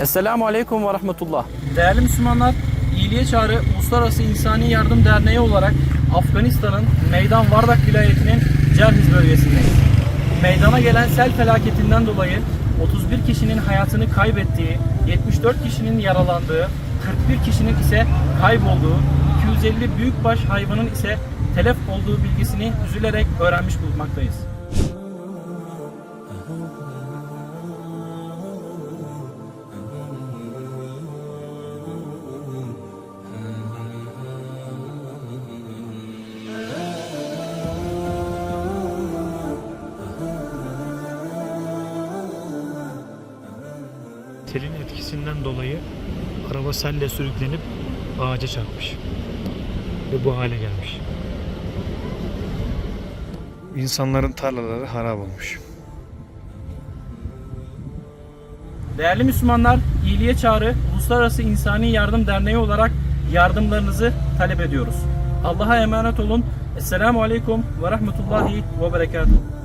Esselamu Aleyküm ve Rahmetullah. Değerli Müslümanlar, İyiliğe Çağrı Uluslararası İnsani Yardım Derneği olarak Afganistan'ın Meydan Vardak vilayetinin Cerhiz bölgesindeyiz. Meydana gelen sel felaketinden dolayı 31 kişinin hayatını kaybettiği, 74 kişinin yaralandığı, 41 kişinin ise kaybolduğu, 250 büyükbaş hayvanın ise telef olduğu bilgisini üzülerek öğrenmiş bulunmaktayız. Selin etkisinden dolayı araba selle sürüklenip ağaca çarpmış. Ve bu hale gelmiş. İnsanların tarlaları harap olmuş. Değerli Müslümanlar, İyiliğe Çağrı Uluslararası İnsani Yardım Derneği olarak yardımlarınızı talep ediyoruz. Allah'a emanet olun. Esselamu Aleyküm ve Rahmetullahi ve Berekatuhu.